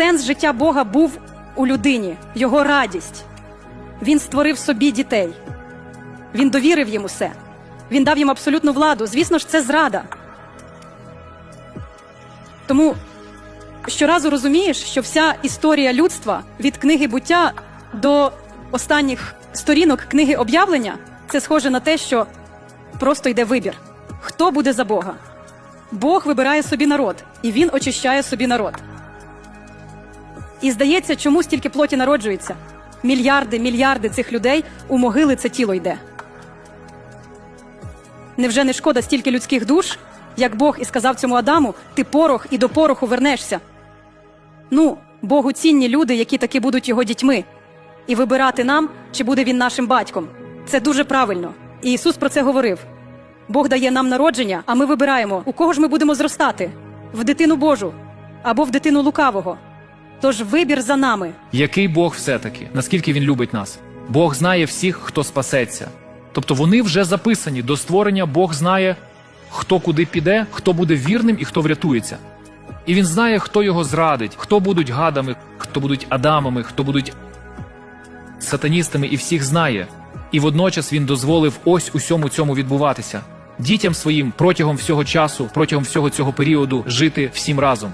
сенс життя Бога був у людині, його радість. Він створив собі дітей. Він довірив їм усе. Він дав їм абсолютну владу. Звісно ж, це зрада. Тому щоразу розумієш, що вся історія людства від книги буття до останніх сторінок книги об'явлення це схоже на те, що просто йде вибір. Хто буде за Бога? Бог вибирає собі народ, і він очищає собі народ. І здається, чому стільки плоті народжується? Мільярди, мільярди цих людей у могили це тіло йде. Невже не шкода стільки людських душ, як Бог і сказав цьому Адаму, ти порох і до пороху вернешся. Ну, Богу цінні люди, які таки будуть його дітьми, і вибирати нам, чи буде він нашим батьком. Це дуже правильно. І Ісус про це говорив. Бог дає нам народження, а ми вибираємо, у кого ж ми будемо зростати: в дитину Божу або в дитину лукавого. Тож вибір за нами. Який Бог все-таки, наскільки він любить нас? Бог знає всіх, хто спасеться. Тобто вони вже записані до створення, Бог знає, хто куди піде, хто буде вірним і хто врятується. І він знає, хто його зрадить, хто будуть гадами, хто будуть адамами, хто будуть сатаністами, і всіх знає. І водночас він дозволив ось усьому цьому відбуватися. Дітям своїм протягом всього часу, протягом всього цього періоду жити всім разом.